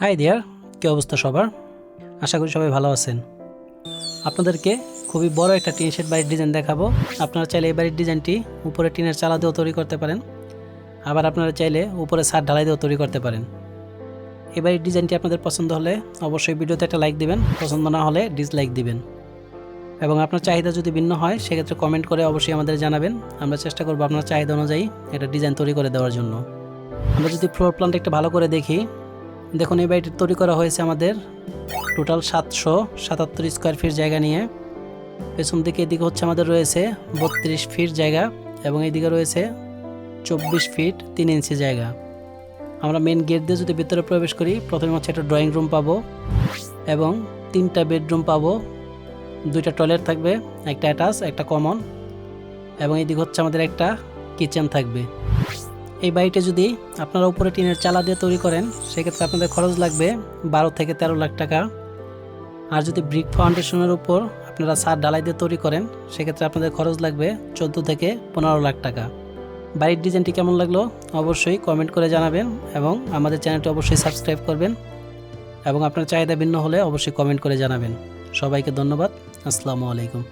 High দিয়ার কী অবস্থা সবার? আশা করি সবাই ভালো আছেন। আপনাদেরকে খুবই বড় একটা টিন শেড বাড়ির ডিজাইন দেখাবো। আপনারা চাইলে এই বাড়ির ডিজাইনটি উপরে টিনের চালা দিয়েও তৈরি করতে পারেন। আবার আপনারা চাইলে উপরে ছাদ ঢালাই দিয়েও তৈরি করতে পারেন। এই বাড়ির ডিজাইনটি আপনাদের পছন্দ হলে অবশ্যই ভিডিওতে একটা লাইক দিবেন, পছন্দ না হলে ডিসলাইক দিবেন। এবং আপনার চাহিদা যদি ভিন্ন হয়, সেক্ষেত্রে কমেন্ট করে অবশ্যই আমাদের জানাবেন। আমরা চেষ্টা করব আপনার চাহিদা অনুযায়ী এটা ডিজাইন তৈরি করে দেওয়ার জন্য। আমরা যদি ফ্লোর প্ল্যানটা একটা ভালো করে দেখি দেখুন, এই বাড়িটি তৈরি করা হয়েছে আমাদের টোটাল সাতশো সাতাত্তর স্কোয়ার ফিট জায়গা নিয়ে। পেছন দিকে এদিকে হচ্ছে আমাদের রয়েছে বত্রিশ ফিট জায়গা এবং এইদিকে রয়েছে চব্বিশ ফিট তিন ইঞ্চি জায়গা। আমরা মেন গেট দিয়ে যদি ভিতরে প্রবেশ করি, প্রথমে হচ্ছে একটা ড্রয়িং রুম পাবো এবং তিনটা বেডরুম পাবো। দুইটা টয়লেট থাকবে, একটা অ্যাটাচ একটা কমন এবং এইদিকে হচ্ছে আমাদের একটা কিচেন থাকবে। এই বাড়িটা যদি আপনারা উপরে টিনের চালা দিয়ে তৈরি করেন, সেক্ষেত্রে আপনাদের খরচ লাগবে বারো থেকে তেরো লাখ টাকা। আর যদি ব্রিক ফাউন্ডেশনের উপর আপনারা সার ডালাই দিয়ে তৈরি করেন, সেক্ষেত্রে আপনাদের খরচ লাগবে চোদ্দ থেকে পনেরো লাখ টাকা। বাড়ির ডিজাইনটি কেমন লাগল অবশ্যই কমেন্ট করে জানাবেন এবং আমাদের চ্যানেলটি অবশ্যই সাবস্ক্রাইব করবেন এবং আপনার চাহিদা ভিন্ন হলে অবশ্যই কমেন্ট করে জানাবেন। সবাইকে ধন্যবাদ। আসসালামু আলাইকুম।